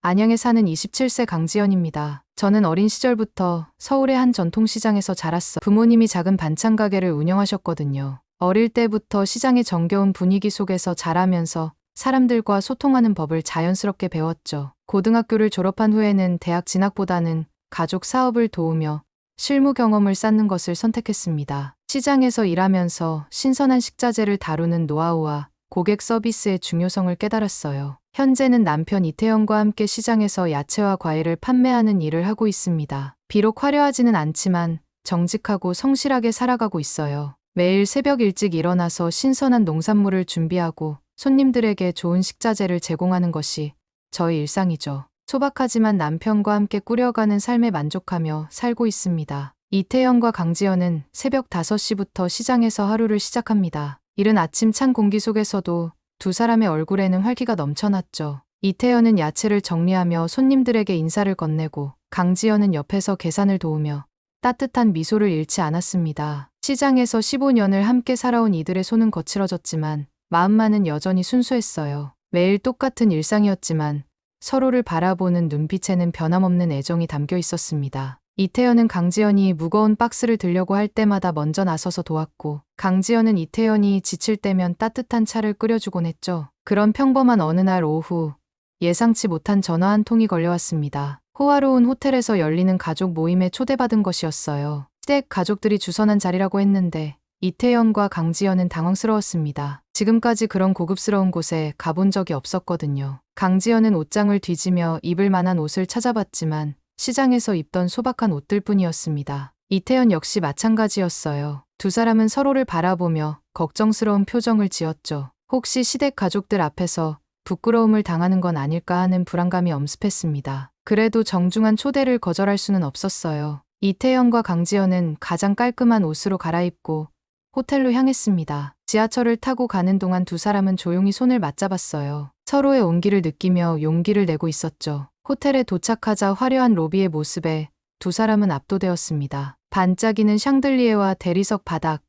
안양에 사는 27세 강지연입니다. 저는 어린 시절부터 서울의 한 전통시장에서 자랐어. 부모님이 작은 반찬 가게를 운영하셨거든요. 어릴 때부터 시장의 정겨운 분위기 속에서 자라면서 사람들과 소통하는 법을 자연스럽게 배웠죠. 고등학교를 졸업한 후에는 대학 진학보다는 가족 사업을 도우며 실무 경험을 쌓는 것을 선택했습니다. 시장에서 일하면서 신선한 식자재를 다루는 노하우와 고객 서비스의 중요성을 깨달았어요. 현재는 남편 이태영과 함께 시장에서 야채와 과일을 판매하는 일을 하고 있습니다. 비록 화려하지는 않지만 정직하고 성실하게 살아가고 있어요. 매일 새벽 일찍 일어나서 신선한 농산물을 준비하고 손님들에게 좋은 식자재를 제공하는 것이 저의 일상이죠. 소박하지만 남편과 함께 꾸려가는 삶에 만족하며 살고 있습니다. 이태영과 강지연은 새벽 5시부터 시장에서 하루를 시작합니다. 이른 아침 찬 공기 속에서도 두 사람의 얼굴에는 활기가 넘쳐났죠. 이태연은 야채를 정리하며 손님들에게 인사를 건네고 강지연은 옆에서 계산을 도우며 따뜻한 미소를 잃지 않았습니다. 시장에서 15년을 함께 살아온 이들의 손은 거칠어졌지만 마음만은 여전히 순수했어요. 매일 똑같은 일상이었지만 서로를 바라보는 눈빛에는 변함없는 애정이 담겨 있었습니다. 이태연은 강지연이 무거운 박스를 들려고 할 때마다 먼저 나서서 도왔고, 강지연은 이태연이 지칠 때면 따뜻한 차를 끓여주곤 했죠. 그런 평범한 어느 날 오후, 예상치 못한 전화 한 통이 걸려왔습니다. 호화로운 호텔에서 열리는 가족 모임에 초대받은 것이었어요. 시댁 가족들이 주선한 자리라고 했는데, 이태연과 강지연은 당황스러웠습니다. 지금까지 그런 고급스러운 곳에 가본 적이 없었거든요. 강지연은 옷장을 뒤지며 입을 만한 옷을 찾아봤지만 시장에서 입던 소박한 옷들 뿐이었습니다. 이태연 역시 마찬가지였어요. 두 사람은 서로를 바라보며 걱정스러운 표정을 지었죠. 혹시 시댁 가족들 앞에서 부끄러움을 당하는 건 아닐까 하는 불안감이 엄습했습니다. 그래도 정중한 초대를 거절할 수는 없었어요. 이태연과 강지연은 가장 깔끔한 옷으로 갈아입고 호텔로 향했습니다. 지하철을 타고 가는 동안 두 사람은 조용히 손을 맞잡았어요. 서로의 온기를 느끼며 용기를 내고 있었죠. 호텔에 도착하자 화려한 로비의 모습에 두 사람은 압도되었습니다. 반짝이는 샹들리에와 대리석 바닥,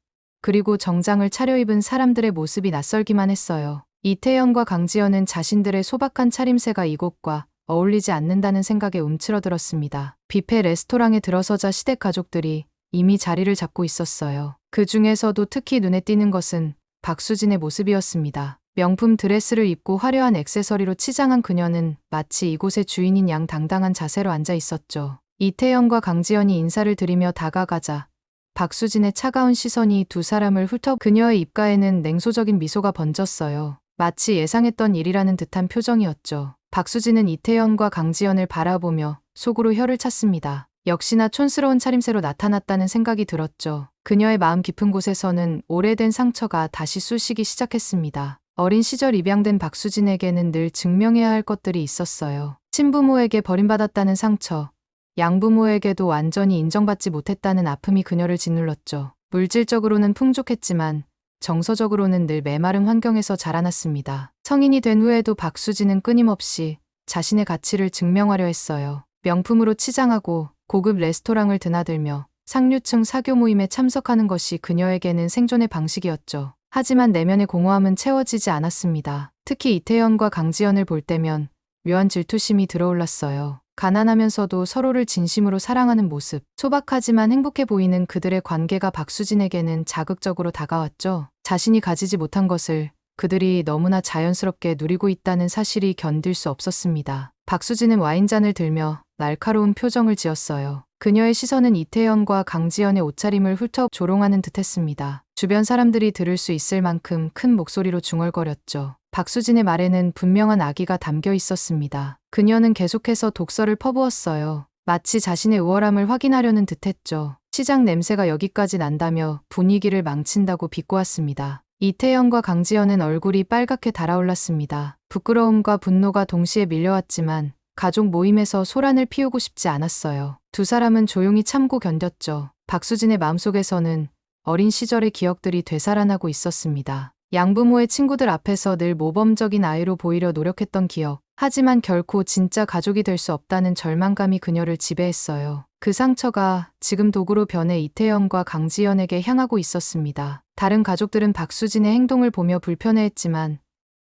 그리고 정장을 차려입은 사람들의 모습이 낯설기만 했어요. 이태연과 강지연은 자신들의 소박한 차림새가 이곳과 어울리지 않는다는 생각에 움츠러들었습니다. 뷔페 레스토랑에 들어서자 시댁 가족들이 이미 자리를 잡고 있었어요. 그 중에서도 특히 눈에 띄는 것은 박수진의 모습이었습니다. 명품 드레스를 입고 화려한 액세서리로 치장한 그녀는 마치 이곳의 주인인 양 당당한 자세로 앉아 있었죠. 이태영과 강지연이 인사를 드리며 다가가자 박수진의 차가운 시선이 두 사람을 훑어 그녀의 입가에는 냉소적인 미소가 번졌어요. 마치 예상했던 일이라는 듯한 표정이었죠. 박수진은 이태연과 강지연을 바라보며 속으로 혀를 찼습니다. 역시나 촌스러운 차림새로 나타났다는 생각이 들었죠. 그녀의 마음 깊은 곳에서는 오래된 상처가 다시 쑤시기 시작했습니다. 어린 시절 입양된 박수진에게는 늘 증명해야 할 것들이 있었어요. 친부모에게 버림받았다는 상처, 양부모에게도 완전히 인정받지 못했다는 아픔이 그녀를 짓눌렀죠. 물질적으로는 풍족했지만 정서적으로는 늘 메마른 환경에서 자라났습니다. 성인이 된 후에도 박수진은 끊임없이 자신의 가치를 증명하려 했어요. 명품으로 치장하고 고급 레스토랑을 드나들며 상류층 사교 모임에 참석하는 것이 그녀에게는 생존의 방식이었죠. 하지만 내면의 공허함은 채워지지 않았습니다. 특히 이태연과 강지연을 볼 때면 묘한 질투심이 들어올랐어요. 가난하면서도 서로를 진심으로 사랑하는 모습, 소박하지만 행복해 보이는 그들의 관계가 박수진에게는 자극적으로 다가왔죠. 자신이 가지지 못한 것을 그들이 너무나 자연스럽게 누리고 있다는 사실이 견딜 수 없었습니다. 박수진은 와인잔을 들며 날카로운 표정을 지었어요. 그녀의 시선은 이태연과 강지연의 옷차림을 훑어 조롱하는 듯 했습니다. 주변 사람들이 들을 수 있을 만큼 큰 목소리로 중얼거렸죠. 박수진의 말에는 분명한 악의가 담겨 있었습니다. 그녀는 계속해서 독서를 퍼부었어요. 마치 자신의 우월함을 확인하려는 듯 했죠. 시장 냄새가 여기까지 난다며 분위기를 망친다고 비꼬았습니다. 이태연과 강지연은 얼굴이 빨갛게 달아올랐습니다. 부끄러움과 분노가 동시에 밀려왔지만 가족 모임에서 소란을 피우고 싶지 않았어요. 두 사람은 조용히 참고 견뎠죠. 박수진의 마음속에서는 어린 시절의 기억들이 되살아나고 있었습니다. 양부모의 친구들 앞에서 늘 모범적인 아이로 보이려 노력했던 기억. 하지만 결코 진짜 가족이 될 수 없다는 절망감이 그녀를 지배했어요. 그 상처가 지금 도구로 변해 이태연과 강지연에게 향하고 있었습니다. 다른 가족들은 박수진의 행동을 보며 불편해했지만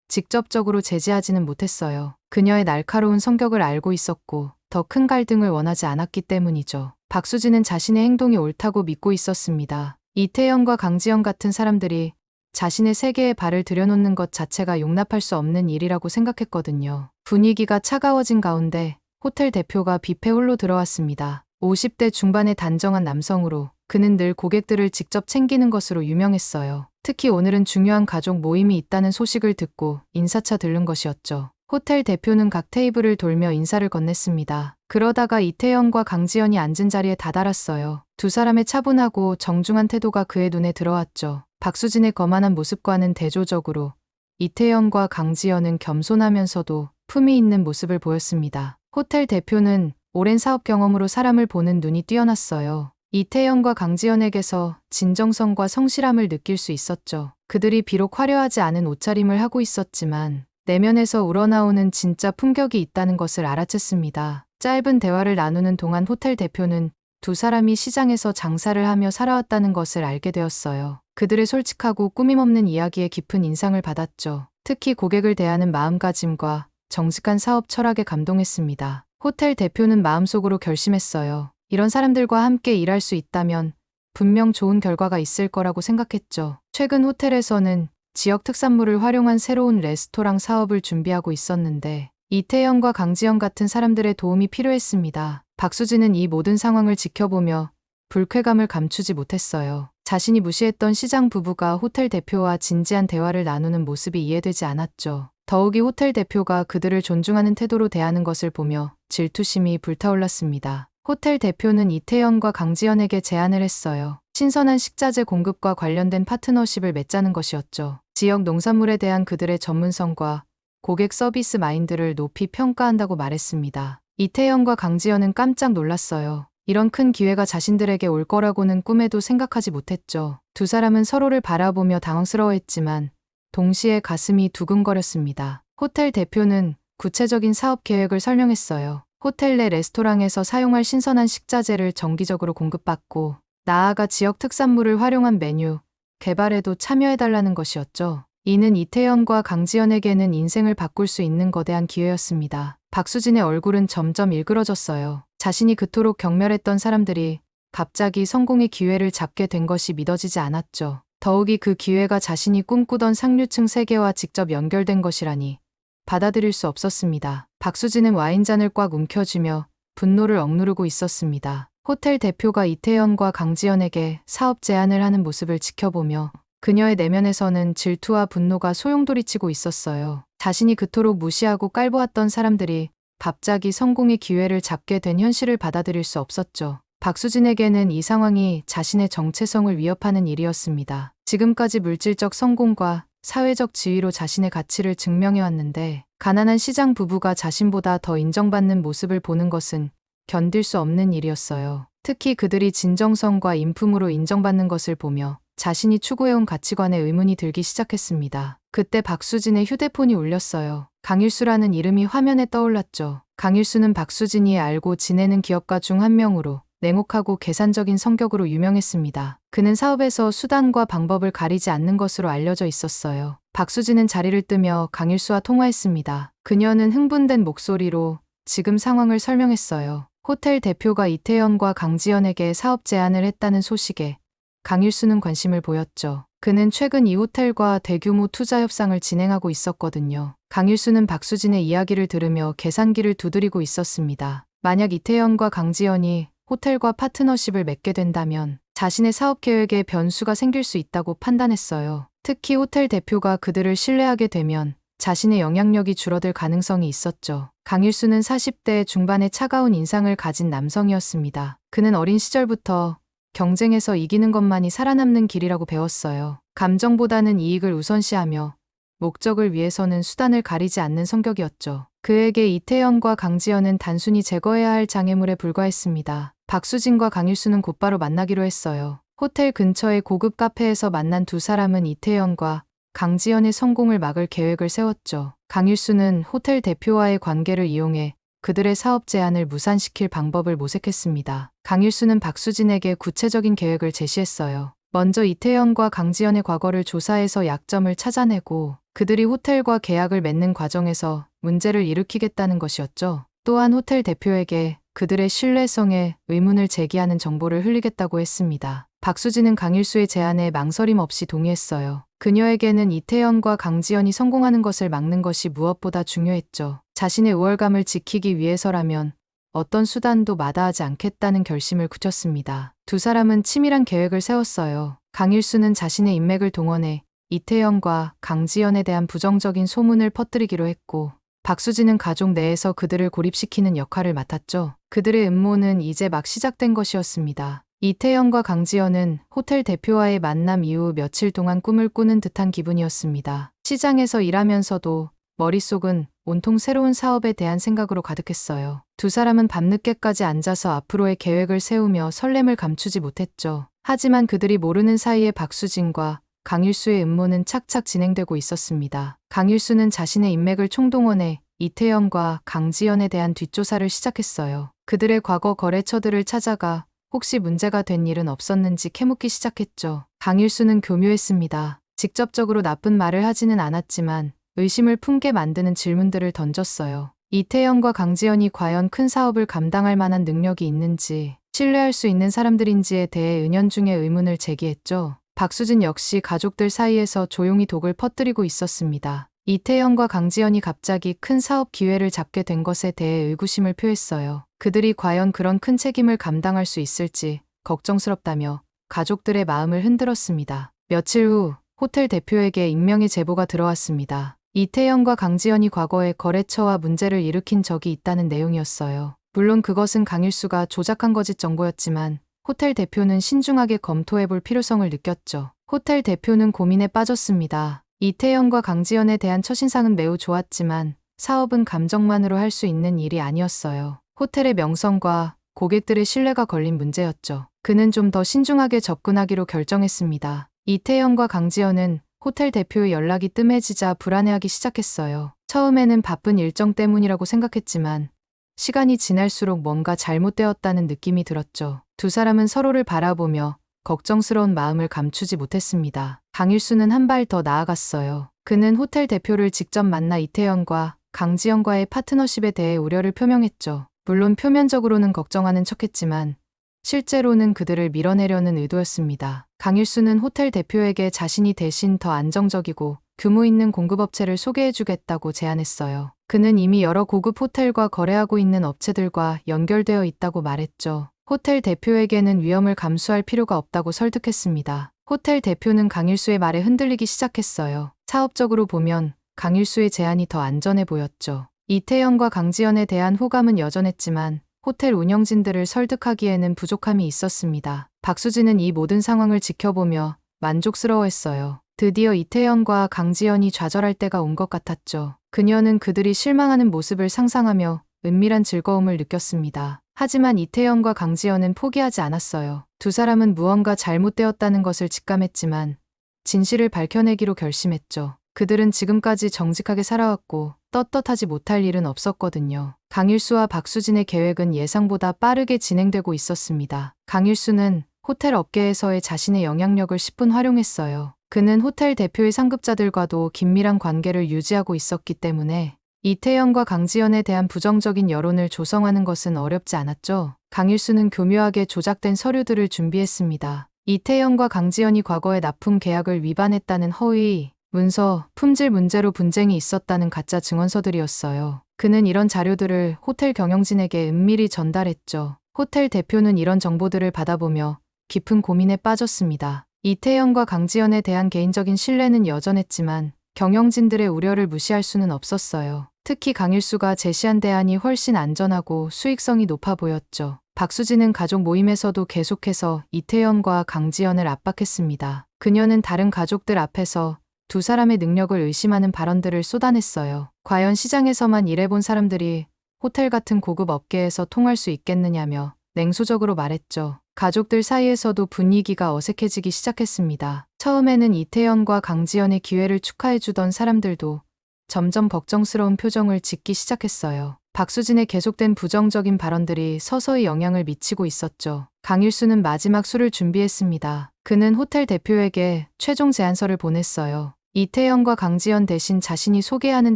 직접적으로 제지하지는 못했어요. 그녀의 날카로운 성격을 알고 있었고 더 큰 갈등을 원하지 않았기 때문이죠. 박수진은 자신의 행동이 옳다고 믿고 있었습니다. 이태영과 강지영 같은 사람들이 자신의 세계에 발을 들여놓는 것 자체가 용납할 수 없는 일이라고 생각했거든요. 분위기가 차가워진 가운데 호텔 대표가 뷔페 홀로 들어왔습니다. 50대 중반의 단정한 남성으로 그는 늘 고객들을 직접 챙기는 것으로 유명했어요. 특히 오늘은 중요한 가족 모임이 있다는 소식을 듣고 인사차 들른 것이었죠. 호텔 대표는 각 테이블을 돌며 인사를 건넸습니다. 그러다가 이태영과 강지연이 앉은 자리에 다다랐어요. 두 사람의 차분하고 정중한 태도가 그의 눈에 들어왔죠. 박수진의 거만한 모습과는 대조적으로 이태영과 강지연은 겸손하면서도 품위 있는 모습을 보였습니다. 호텔 대표는 오랜 사업 경험으로 사람을 보는 눈이 뛰어났어요. 이태영과 강지연에게서 진정성과 성실함을 느낄 수 있었죠. 그들이 비록 화려하지 않은 옷차림을 하고 있었지만 내면에서 우러나오는 진짜 품격이 있다는 것을 알아챘습니다. 짧은 대화를 나누는 동안 호텔 대표는 두 사람이 시장에서 장사를 하며 살아왔다는 것을 알게 되었어요. 그들의 솔직하고 꾸밈없는 이야기에 깊은 인상을 받았죠. 특히 고객을 대하는 마음가짐과 정직한 사업 철학에 감동했습니다. 호텔 대표는 마음속으로 결심했어요. 이런 사람들과 함께 일할 수 있다면 분명 좋은 결과가 있을 거라고 생각했죠. 최근 호텔에서는 지역 특산물을 활용한 새로운 레스토랑 사업을 준비하고 있었는데 이태영과 강지영 같은 사람들의 도움이 필요했습니다. 박수진은 이 모든 상황을 지켜보며 불쾌감을 감추지 못했어요. 자신이 무시했던 시장 부부가 호텔 대표와 진지한 대화를 나누는 모습이 이해되지 않았죠. 더욱이 호텔 대표가 그들을 존중하는 태도로 대하는 것을 보며 질투심이 불타올랐습니다. 호텔 대표는 이태영과 강지연에게 제안을 했어요. 신선한 식자재 공급과 관련된 파트너십을 맺자는 것이었죠. 지역 농산물에 대한 그들의 전문성과 고객 서비스 마인드를 높이 평가한다고 말했습니다. 이태영과 강지연은 깜짝 놀랐어요. 이런 큰 기회가 자신들에게 올 거라고는 꿈에도 생각하지 못했죠. 두 사람은 서로를 바라보며 당황스러워했지만 동시에 가슴이 두근거렸습니다. 호텔 대표는 구체적인 사업 계획을 설명했어요. 호텔 내 레스토랑에서 사용할 신선한 식자재를 정기적으로 공급받고 나아가 지역 특산물을 활용한 메뉴 개발에도 참여해달라는 것이었죠. 이는 이태연과 강지연에게는 인생을 바꿀 수 있는 거대한 기회였습니다. 박수진의 얼굴은 점점 일그러졌어요. 자신이 그토록 경멸했던 사람들이 갑자기 성공의 기회를 잡게 된 것이 믿어지지 않았죠. 더욱이 그 기회가 자신이 꿈꾸던 상류층 세계와 직접 연결된 것이라니 받아들일 수 없었습니다. 박수진은 와인잔을 꽉 움켜쥐며 분노를 억누르고 있었습니다. 호텔 대표가 이태연과 강지연에게 사업 제안을 하는 모습을 지켜보며 그녀의 내면에서는 질투와 분노가 소용돌이치고 있었어요. 자신이 그토록 무시하고 깔보았던 사람들이 갑자기 성공의 기회를 잡게 된 현실을 받아들일 수 없었죠. 박수진에게는 이 상황이 자신의 정체성을 위협하는 일이었습니다. 지금까지 물질적 성공과 사회적 지위로 자신의 가치를 증명해왔는데 가난한 시장 부부가 자신보다 더 인정받는 모습을 보는 것은 견딜 수 없는 일이었어요. 특히 그들이 진정성과 인품으로 인정받는 것을 보며 자신이 추구해온 가치관에 의문이 들기 시작했습니다. 그때 박수진의 휴대폰이 울렸어요. 강일수라는 이름이 화면에 떠올랐죠. 강일수는 박수진이 알고 지내는 기업가 중 한 명으로 냉혹하고 계산적인 성격으로 유명했습니다. 그는 사업에서 수단과 방법을 가리지 않는 것으로 알려져 있었어요. 박수진은 자리를 뜨며 강일수와 통화했습니다. 그녀는 흥분된 목소리로 지금 상황을 설명했어요. 호텔 대표가 이태연과 강지연에게 사업 제안을 했다는 소식에 강일수는 관심을 보였죠. 그는 최근 이 호텔과 대규모 투자 협상을 진행하고 있었거든요. 강일수는 박수진의 이야기를 들으며 계산기를 두드리고 있었습니다. 만약 이태연과 강지연이 호텔과 파트너십을 맺게 된다면 자신의 사업 계획에 변수가 생길 수 있다고 판단했어요. 특히 호텔 대표가 그들을 신뢰하게 되면 자신의 영향력이 줄어들 가능성이 있었죠. 강일수는 40대 중반의 차가운 인상을 가진 남성이었습니다. 그는 어린 시절부터 경쟁에서 이기는 것만이 살아남는 길이라고 배웠어요. 감정보다는 이익을 우선시하며 목적을 위해서는 수단을 가리지 않는 성격이었죠. 그에게 이태연과 강지연은 단순히 제거해야 할 장애물에 불과했습니다. 박수진과 강일수는 곧바로 만나기로 했어요. 호텔 근처의 고급 카페에서 만난 두 사람은 이태연과 강지연의 성공을 막을 계획을 세웠죠. 강일수는 호텔 대표와의 관계를 이용해 그들의 사업 제안을 무산시킬 방법을 모색했습니다. 강일수는 박수진에게 구체적인 계획을 제시했어요. 먼저 이태연과 강지연의 과거를 조사해서 약점을 찾아내고 그들이 호텔과 계약을 맺는 과정에서 문제를 일으키겠다는 것이었죠. 또한 호텔 대표에게 그들의 신뢰성에 의문을 제기하는 정보를 흘리겠다고 했습니다. 박수진은 강일수의 제안에 망설임 없이 동의했어요. 그녀에게는 이태연과 강지연이 성공하는 것을 막는 것이 무엇보다 중요했죠. 자신의 우월감을 지키기 위해서라면 어떤 수단도 마다하지 않겠다는 결심을 굳혔습니다. 두 사람은 치밀한 계획을 세웠어요. 강일수는 자신의 인맥을 동원해 이태연과 강지연에 대한 부정적인 소문을 퍼뜨리기로 했고, 박수진은 가족 내에서 그들을 고립시키는 역할을 맡았죠. 그들의 음모는 이제 막 시작된 것이었습니다. 이태연과 강지연은 호텔 대표와의 만남 이후 며칠 동안 꿈을 꾸는 듯한 기분이었습니다. 시장에서 일하면서도 머릿속은 온통 새로운 사업에 대한 생각으로 가득했어요. 두 사람은 밤늦게까지 앉아서 앞으로의 계획을 세우며 설렘을 감추지 못했죠. 하지만 그들이 모르는 사이에 박수진과 강일수의 음모는 착착 진행되고 있었습니다. 강일수는 자신의 인맥을 총동원해 이태연과 강지연에 대한 뒷조사를 시작했어요. 그들의 과거 거래처들을 찾아가 혹시 문제가 된 일은 없었는지 캐묻기 시작했죠. 강일수는 교묘했습니다. 직접적으로 나쁜 말을 하지는 않았지만 의심을 품게 만드는 질문들을 던졌어요. 이태연과 강지연이 과연 큰 사업을 감당할 만한 능력이 있는지, 신뢰할 수 있는 사람들인지에 대해 은연중에 의문을 제기했죠. 박수진 역시 가족들 사이에서 조용히 독을 퍼뜨리고 있었습니다. 이태연과 강지연이 갑자기 큰 사업 기회를 잡게 된 것에 대해 의구심을 표했어요. 그들이 과연 그런 큰 책임을 감당할 수 있을지 걱정스럽다며 가족들의 마음을 흔들었습니다. 며칠 후 호텔 대표에게 익명의 제보가 들어왔습니다. 이태연과 강지연이 과거에 거래처와 문제를 일으킨 적이 있다는 내용이었어요. 물론 그것은 강일수가 조작한 거짓 정보였지만 호텔 대표는 신중하게 검토해 볼 필요성을 느꼈죠. 호텔 대표는 고민에 빠졌습니다. 이태연과 강지연에 대한 첫인상은 매우 좋았지만 사업은 감정만으로 할 수 있는 일이 아니었어요. 호텔의 명성과 고객들의 신뢰가 걸린 문제였죠. 그는 좀 더 신중하게 접근하기로 결정했습니다. 이태연과 강지연은 호텔 대표의 연락이 뜸해지자 불안해하기 시작했어요. 처음에는 바쁜 일정 때문이라고 생각했지만 시간이 지날수록 뭔가 잘못되었다는 느낌이 들었죠. 두 사람은 서로를 바라보며 걱정스러운 마음을 감추지 못했습니다. 강일수는 한 발 더 나아갔어요. 그는 호텔 대표를 직접 만나 이태연과 강지연과의 파트너십에 대해 우려를 표명했죠. 물론 표면적으로는 걱정하는 척했지만 실제로는 그들을 밀어내려는 의도였습니다. 강일수는 호텔 대표에게 자신이 대신 더 안정적이고 규모 있는 공급업체를 소개해주겠다고 제안했어요. 그는 이미 여러 고급 호텔과 거래하고 있는 업체들과 연결되어 있다고 말했죠. 호텔 대표에게는 위험을 감수할 필요가 없다고 설득했습니다. 호텔 대표는 강일수의 말에 흔들리기 시작했어요. 사업적으로 보면 강일수의 제안이 더 안전해 보였죠. 이태연과 강지연에 대한 호감은 여전했지만 호텔 운영진들을 설득하기에는 부족함이 있었습니다. 박수진은 이 모든 상황을 지켜보며 만족스러워했어요. 드디어 이태연과 강지연이 좌절할 때가 온 것 같았죠. 그녀는 그들이 실망하는 모습을 상상하며 은밀한 즐거움을 느꼈습니다. 하지만 이태연과 강지연은 포기하지 않았어요. 두 사람은 무언가 잘못되었다는 것을 직감했지만 진실을 밝혀내기로 결심했죠. 그들은 지금까지 정직하게 살아왔고 떳떳하지 못할 일은 없었거든요. 강일수와 박수진의 계획은 예상보다 빠르게 진행되고 있었습니다. 강일수는 호텔 업계에서의 자신의 영향력을 10분 활용했어요. 그는 호텔 대표의 상급자들과도 긴밀한 관계를 유지하고 있었기 때문에 이태연과 강지연에 대한 부정적인 여론을 조성하는 것은 어렵지 않았죠. 강일수는 교묘하게 조작된 서류들을 준비했습니다. 이태연과 강지연이 과거에 납품 계약을 위반했다는 허위, 문서, 품질 문제로 분쟁이 있었다는 가짜 증언서들이었어요. 그는 이런 자료들을 호텔 경영진에게 은밀히 전달했죠. 호텔 대표는 이런 정보들을 받아보며 깊은 고민에 빠졌습니다. 이태연과 강지연에 대한 개인적인 신뢰는 여전했지만 경영진들의 우려를 무시할 수는 없었어요. 특히 강일수가 제시한 대안이 훨씬 안전하고 수익성이 높아 보였죠. 박수진은 가족 모임에서도 계속해서 이태연과 강지연을 압박했습니다. 그녀는 다른 가족들 앞에서 두 사람의 능력을 의심하는 발언들을 쏟아냈어요. 과연 시장에서만 일해본 사람들이 호텔 같은 고급 업계에서 통할 수 있겠느냐며 냉소적으로 말했죠. 가족들 사이에서도 분위기가 어색해지기 시작했습니다. 처음에는 이태연과 강지연의 기회를 축하해주던 사람들도 점점 걱정스러운 표정을 짓기 시작했어요. 박수진의 계속된 부정적인 발언들이 서서히 영향을 미치고 있었죠. 강일수는 마지막 술을 준비했습니다. 그는 호텔 대표에게 최종 제안서를 보냈어요. 이태영과 강지연 대신 자신이 소개하는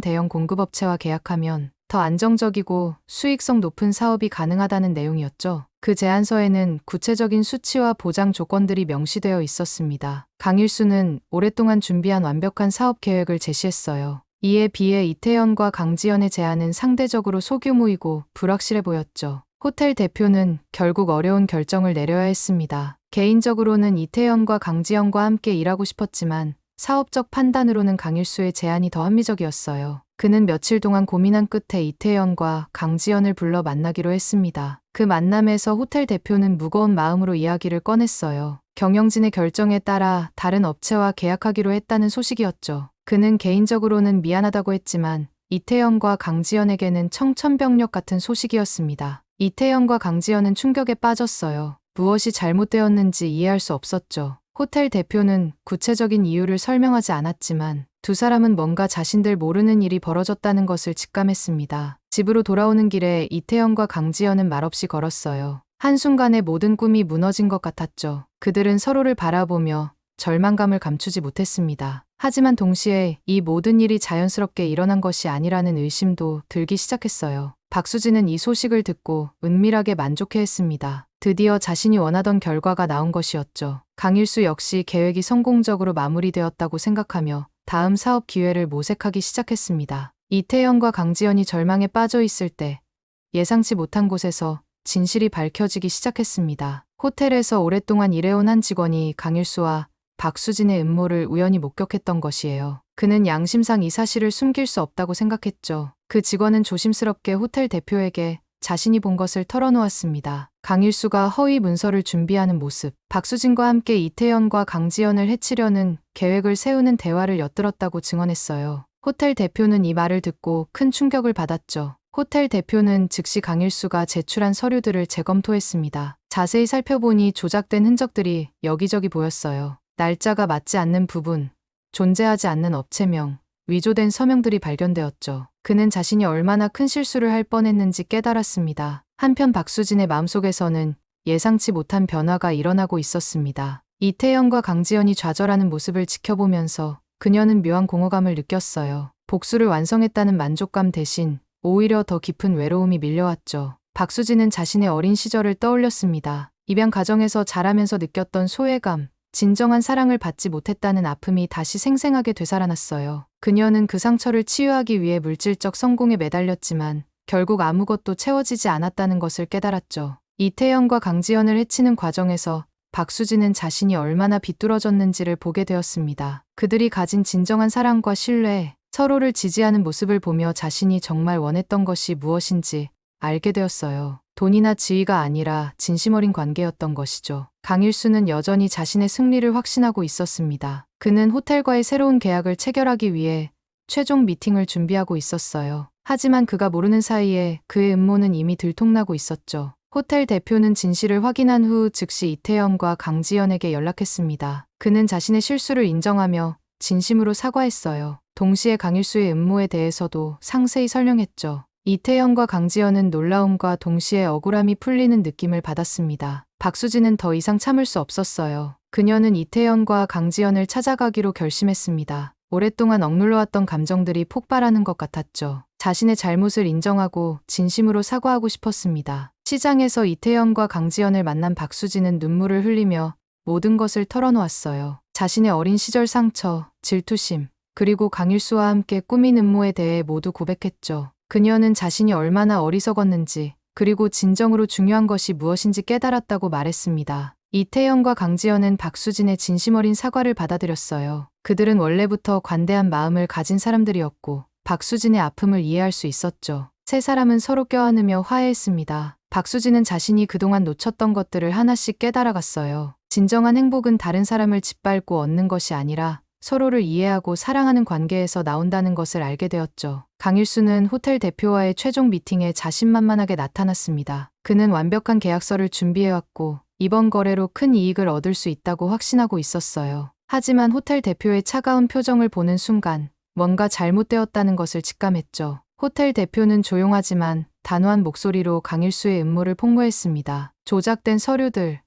대형 공급업체와 계약하면 더 안정적이고 수익성 높은 사업이 가능하다는 내용이었죠. 그 제안서에는 구체적인 수치와 보장 조건들이 명시되어 있었습니다. 강일수는 오랫동안 준비한 완벽한 사업 계획을 제시했어요. 이에 비해 이태연과 강지연의 제안은 상대적으로 소규모이고 불확실해 보였죠. 호텔 대표는 결국 어려운 결정을 내려야 했습니다. 개인적으로는 이태연과 강지연과 함께 일하고 싶었지만 사업적 판단으로는 강일수의 제안이 더 합리적이었어요. 그는 며칠 동안 고민한 끝에 이태연과 강지연을 불러 만나기로 했습니다. 그 만남에서 호텔 대표는 무거운 마음으로 이야기를 꺼냈어요. 경영진의 결정에 따라 다른 업체와 계약하기로 했다는 소식이었죠. 그는 개인적으로는 미안하다고 했지만 이태연과 강지연에게는 청천벽력 같은 소식이었습니다. 이태연과 강지연은 충격에 빠졌어요. 무엇이 잘못되었는지 이해할 수 없었죠. 호텔 대표는 구체적인 이유를 설명하지 않았지만 두 사람은 뭔가 자신들 모르는 일이 벌어졌다는 것을 직감했습니다. 집으로 돌아오는 길에 이태연과 강지연은 말없이 걸었어요. 한순간에 모든 꿈이 무너진 것 같았죠. 그들은 서로를 바라보며 절망감을 감추지 못했습니다. 하지만 동시에 이 모든 일이 자연스럽게 일어난 것이 아니라는 의심도 들기 시작했어요. 박수진은 이 소식을 듣고 은밀하게 만족해 했습니다. 드디어 자신이 원하던 결과가 나온 것이었죠. 강일수 역시 계획이 성공적으로 마무리되었다고 생각하며 다음 사업 기회를 모색하기 시작했습니다. 이태영과 강지연이 절망에 빠져 있을 때 예상치 못한 곳에서 진실이 밝혀지기 시작했습니다. 호텔에서 오랫동안 일해온 한 직원이 강일수와 박수진의 음모를 우연히 목격했던 것이에요. 그는 양심상 이 사실을 숨길 수 없다고 생각했죠. 그 직원은 조심스럽게 호텔 대표에게 자신이 본 것을 털어놓았습니다. 강일수가 허위 문서를 준비하는 모습, 박수진과 함께 이태연과 강지연을 해치려는 계획을 세우는 대화를 엿들었다고 증언했어요. 호텔 대표는 이 말을 듣고 큰 충격을 받았죠. 호텔 대표는 즉시 강일수가 제출한 서류들을 재검토했습니다. 자세히 살펴보니 조작된 흔적들이 여기저기 보였어요. 날짜가 맞지 않는 부분, 존재하지 않는 업체명, 위조된 서명들이 발견되었죠. 그는 자신이 얼마나 큰 실수를 할 뻔했는지 깨달았습니다. 한편 박수진의 마음속에서는 예상치 못한 변화가 일어나고 있었습니다. 이태영과 강지연이 좌절하는 모습을 지켜보면서 그녀는 묘한 공허감을 느꼈어요. 복수를 완성했다는 만족감 대신 오히려 더 깊은 외로움이 밀려왔죠. 박수진은 자신의 어린 시절을 떠올렸습니다. 입양 가정에서 자라면서 느꼈던 소외감, 진정한 사랑을 받지 못했다는 아픔이 다시 생생하게 되살아났어요. 그녀는 그 상처를 치유하기 위해 물질적 성공에 매달렸지만 결국 아무것도 채워지지 않았다는 것을 깨달았죠. 이태영과 강지연을 해치는 과정에서 박수진은 자신이 얼마나 비뚤어졌는지를 보게 되었습니다. 그들이 가진 진정한 사랑과 신뢰, 서로를 지지하는 모습을 보며 자신이 정말 원했던 것이 무엇인지 알게 되었어요. 돈이나 지위가 아니라 진심 어린 관계였던 것이죠. 강일수는 여전히 자신의 승리를 확신하고 있었습니다. 그는 호텔과의 새로운 계약을 체결하기 위해 최종 미팅을 준비하고 있었어요. 하지만 그가 모르는 사이에 그의 음모는 이미 들통나고 있었죠. 호텔 대표는 진실을 확인한 후 즉시 이태영과 강지연에게 연락했습니다. 그는 자신의 실수를 인정하며 진심으로 사과했어요. 동시에 강일수의 음모에 대해서도 상세히 설명했죠. 이태영과 강지연은 놀라움과 동시에 억울함이 풀리는 느낌을 받았습니다. 박수진은 더 이상 참을 수 없었어요. 그녀는 이태영과 강지연을 찾아가기로 결심했습니다. 오랫동안 억눌러왔던 감정들이 폭발하는 것 같았죠. 자신의 잘못을 인정하고 진심으로 사과하고 싶었습니다. 시장에서 이태영과 강지연을 만난 박수진은 눈물을 흘리며 모든 것을 털어놓았어요. 자신의 어린 시절 상처, 질투심, 그리고 강일수와 함께 꾸민 음모에 대해 모두 고백했죠. 그녀는 자신이 얼마나 어리석었는지, 그리고 진정으로 중요한 것이 무엇인지 깨달았다고 말했습니다. 이태영과 강지연은 박수진의 진심 어린 사과를 받아들였어요. 그들은 원래부터 관대한 마음을 가진 사람들이었고, 박수진의 아픔을 이해할 수 있었죠. 세 사람은 서로 껴안으며 화해했습니다. 박수진은 자신이 그동안 놓쳤던 것들을 하나씩 깨달아갔어요. 진정한 행복은 다른 사람을 짓밟고 얻는 것이 아니라 서로를 이해하고 사랑하는 관계에서 나온다는 것을 알게 되었죠. 강일수는 호텔 대표와의 최종 미팅에 자신만만하게 나타났습니다. 그는 완벽한 계약서를 준비해왔고 이번 거래로 큰 이익을 얻을 수 있다고 확신하고 있었어요. 하지만 호텔 대표의 차가운 표정을 보는 순간 뭔가 잘못되었다는 것을 직감했죠. 호텔 대표는 조용하지만 단호한 목소리로 강일수의 음모를 폭로했습니다. 조작된 서류들,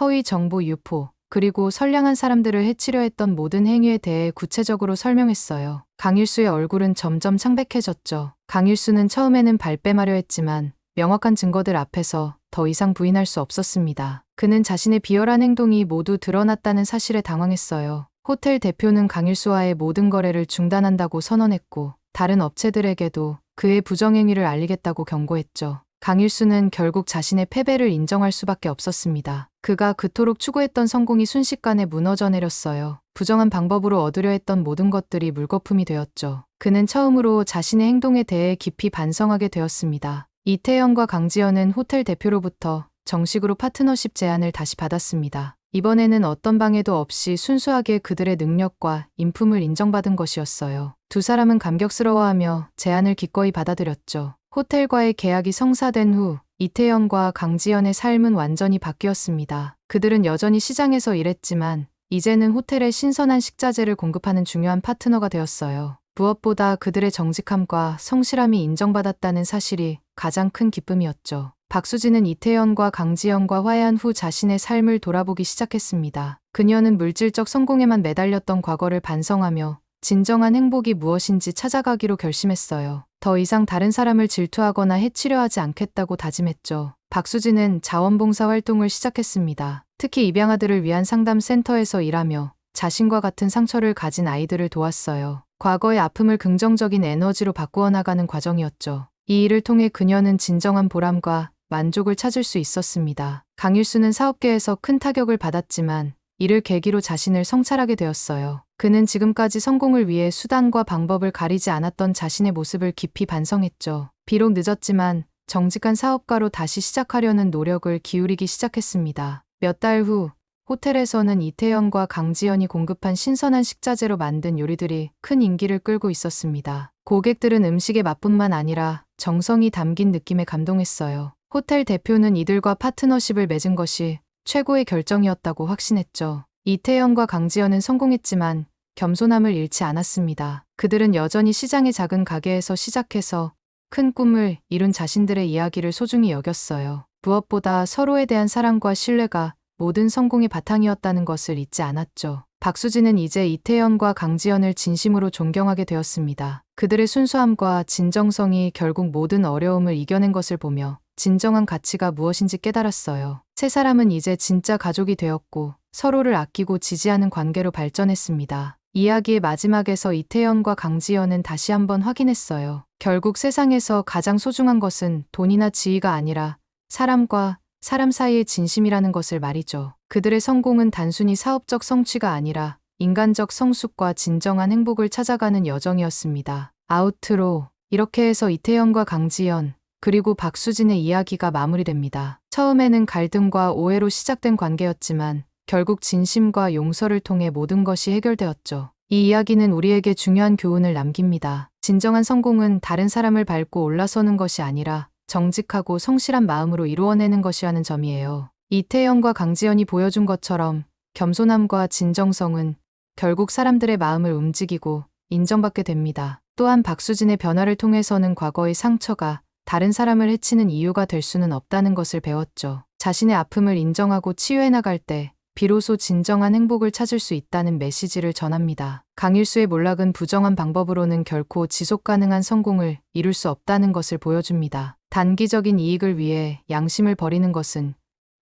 허위 정보 유포, 그리고 선량한 사람들을 해치려 했던 모든 행위에 대해 구체적으로 설명했어요. 강일수의 얼굴은 점점 창백해졌죠. 강일수는 처음에는 발뺌하려 했지만 명확한 증거들 앞에서 더 이상 부인할 수 없었습니다. 그는 자신의 비열한 행동이 모두 드러났다는 사실에 당황했어요. 호텔 대표는 강일수와의 모든 거래를 중단한다고 선언했고 다른 업체들에게도 그의 부정행위를 알리겠다고 경고했죠. 강일수는 결국 자신의 패배를 인정할 수밖에 없었습니다. 그가 그토록 추구했던 성공이 순식간에 무너져 내렸어요. 부정한 방법으로 얻으려 했던 모든 것들이 물거품이 되었죠. 그는 처음으로 자신의 행동에 대해 깊이 반성하게 되었습니다. 이태영과 강지연은 호텔 대표로부터 정식으로 파트너십 제안을 다시 받았습니다. 이번에는 어떤 방해도 없이 순수하게 그들의 능력과 인품을 인정받은 것이었어요. 두 사람은 감격스러워하며 제안을 기꺼이 받아들였죠. 호텔과의 계약이 성사된 후 이태영과 강지연의 삶은 완전히 바뀌었습니다. 그들은 여전히 시장에서 일했지만 이제는 호텔에 신선한 식자재를 공급하는 중요한 파트너가 되었어요. 무엇보다 그들의 정직함과 성실함이 인정받았다는 사실이 가장 큰 기쁨이었죠. 박수진은 이태연과 강지연과 화해한 후 자신의 삶을 돌아보기 시작했습니다. 그녀는 물질적 성공에만 매달렸던 과거를 반성하며 진정한 행복이 무엇인지 찾아가기로 결심했어요. 더 이상 다른 사람을 질투하거나 해치려 하지 않겠다고 다짐했죠. 박수진은 자원봉사 활동을 시작했습니다. 특히 입양아들을 위한 상담센터에서 일하며 자신과 같은 상처를 가진 아이들을 도왔어요. 과거의 아픔을 긍정적인 에너지로 바꾸어 나가는 과정이었죠. 이 일을 통해 그녀는 진정한 보람과 만족을 찾을 수 있었습니다. 강일수는 사업계에서 큰 타격을 받았지만 이를 계기로 자신을 성찰하게 되었어요. 그는 지금까지 성공을 위해 수단과 방법을 가리지 않았던 자신의 모습을 깊이 반성했죠. 비록 늦었지만 정직한 사업가로 다시 시작하려는 노력을 기울이기 시작했습니다. 몇 달 후 호텔에서는 이태연과 강지연이 공급한 신선한 식자재로 만든 요리들이 큰 인기를 끌고 있었습니다. 고객들은 음식의 맛뿐만 아니라 정성이 담긴 느낌에 감동했어요. 호텔 대표는 이들과 파트너십을 맺은 것이 최고의 결정이었다고 확신했죠. 이태연과 강지연은 성공했지만 겸손함을 잃지 않았습니다. 그들은 여전히 시장의 작은 가게에서 시작해서 큰 꿈을 이룬 자신들의 이야기를 소중히 여겼어요. 무엇보다 서로에 대한 사랑과 신뢰가 모든 성공의 바탕이었다는 것을 잊지 않았죠. 박수진은 이제 이태연과 강지연을 진심으로 존경하게 되었습니다. 그들의 순수함과 진정성이 결국 모든 어려움을 이겨낸 것을 보며 진정한 가치가 무엇인지 깨달았어요. 세 사람은 이제 진짜 가족이 되었고 서로를 아끼고 지지하는 관계로 발전했습니다. 이야기의 마지막에서 이태연과 강지연은 다시 한번 확인했어요. 결국 세상에서 가장 소중한 것은 돈이나 지위가 아니라 사람과 사람 사이의 진심이라는 것을 말이죠. 그들의 성공은 단순히 사업적 성취가 아니라 인간적 성숙과 진정한 행복을 찾아가는 여정이었습니다. 아우트로 이렇게 해서 이태연과 강지연 그리고 박수진의 이야기가 마무리됩니다. 처음에는 갈등과 오해로 시작된 관계였지만 결국 진심과 용서를 통해 모든 것이 해결되었죠. 이 이야기는 우리에게 중요한 교훈을 남깁니다. 진정한 성공은 다른 사람을 밟고 올라서는 것이 아니라 정직하고 성실한 마음으로 이루어내는 것이라는 점이에요. 이태영과 강지연이 보여준 것처럼 겸손함과 진정성은 결국 사람들의 마음을 움직이고 인정받게 됩니다. 또한 박수진의 변화를 통해서는 과거의 상처가 다른 사람을 해치는 이유가 될 수는 없다는 것을 배웠죠. 자신의 아픔을 인정하고 치유해 나갈 때 비로소 진정한 행복을 찾을 수 있다는 메시지를 전합니다. 강일수의 몰락은 부정한 방법으로는 결코 지속 가능한 성공을 이룰 수 없다는 것을 보여줍니다. 단기적인 이익을 위해 양심을 버리는 것은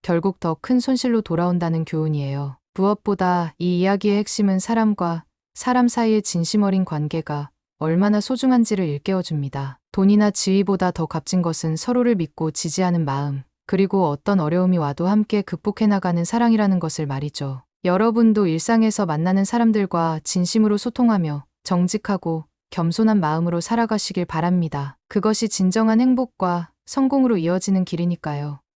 결국 더 큰 손실로 돌아온다는 교훈이에요. 무엇보다 이 이야기의 핵심은 사람과 사람 사이의 진심 어린 관계가 얼마나 소중한지를 일깨워줍니다. 돈이나 지위보다 더 값진 것은 서로를 믿고 지지하는 마음, 그리고 어떤 어려움이 와도 함께 극복해 나가는 사랑이라는 것을 말이죠. 여러분도 일상에서 만나는 사람들과 진심으로 소통하며 정직하고 겸손한 마음으로 살아가시길 바랍니다. 그것이 진정한 행복과 성공으로 이어지는 길이니까요.